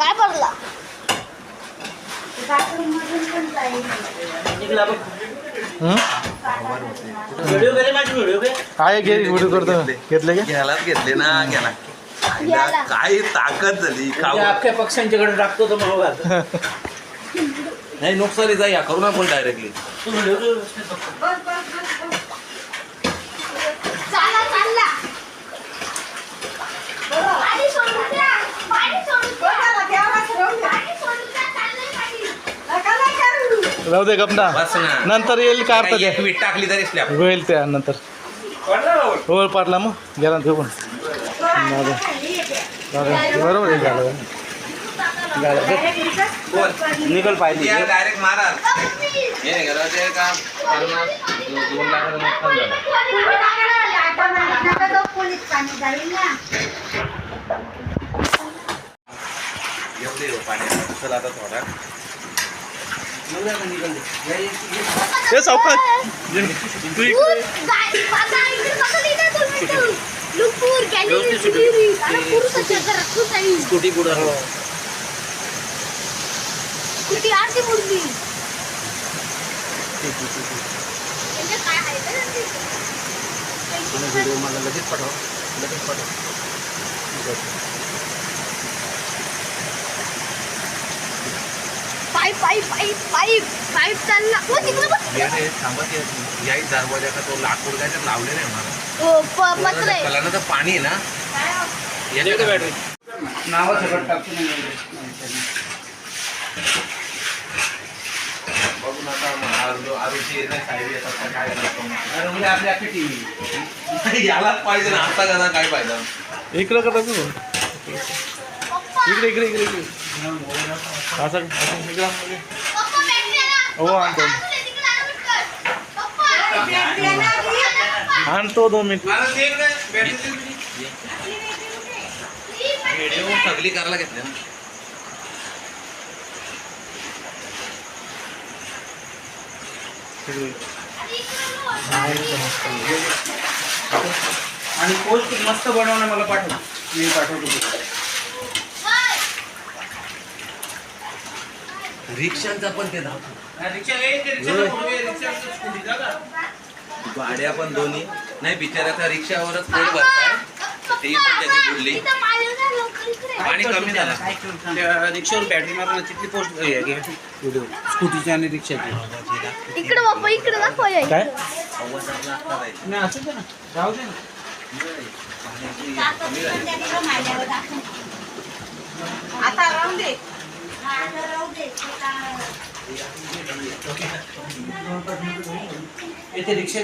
काय पडला? काय घे व्हिडिओ करतो. घेतले का? घ्यायलाच घेतले ना घ्याला घ्यायला. काय ताकद झाली खाऊ. अख्ख्या पक्ष्यांच्याकडे टाकतो तो मग आता. नाही नुकसानी जा या करू ना पण डायरेक्टली तू व्हिडिओ चाला चालला पाणी सोडून द्या पाणी सोडून द्या पाणी सोडून द्या चाललंय पाणी राहू दे बस ना. नंतर येईल का अर्थ एक वीट टाकली तरी स्लॅब. होईल त्या नंतर. होळ पाडला मग. गेला ठेवून. बरोबर आहे झालं निकल पाहिजे. डायरेक्ट मारा हे नाही करा ते का? पन्नास दो- दोन लाखाचं नुकसान झालं. पोलीस पाणी जाईल ना एवढे हो पाणी चला आता थोडा. हे सावकाश. तू. इकडे स्कूटी कुठे? आरती म्हणजे काय आहे व्हिडिओ मला लगेच पाठव. लगेच पाठव. Pipe pipe pipe pipe pipe चालला. ओ तिकडे बघ येणे थांबत येत नाही. याही दरवाजा का तो लाकूड काय तर लावलेलं आहे मला पत्र आहे. तर पाणी आहे ना. का बॅटरी. नावं सगळं साहेब येतात का काय म्हणजे आपली अख्खी टीव्ही यालाच पाहिजे ना आता काय पाहिजे इकडं का टाकू इकडे इकडे इकडे असं. हो, आणतो. आणतो दोन मिनिट. व्हिडिओ सगळी करायला घेतले ना. इकडे. आणि पोस्ट मस्त बनवणं मला पाठव. मी पाठवतो. रिक्षांचा पण ते धावतो का? गाड्या पण दोन्ही. नाही बिचाऱ्याचा रिक्षावरच पोट भरताय. ती पण त्याची बुडली. पाणी कमी झालं. रिक्षावर बॅटरी मारून तिथली पोस्ट हे व्हिडिओ स्कूटीची आणि रिक्षाची. इकडे बाप्पा इकडे दाखव या काय? नाही असू दे ना. जाऊ दे ना. आता राहून दे राहू दे. येथे रिक्षा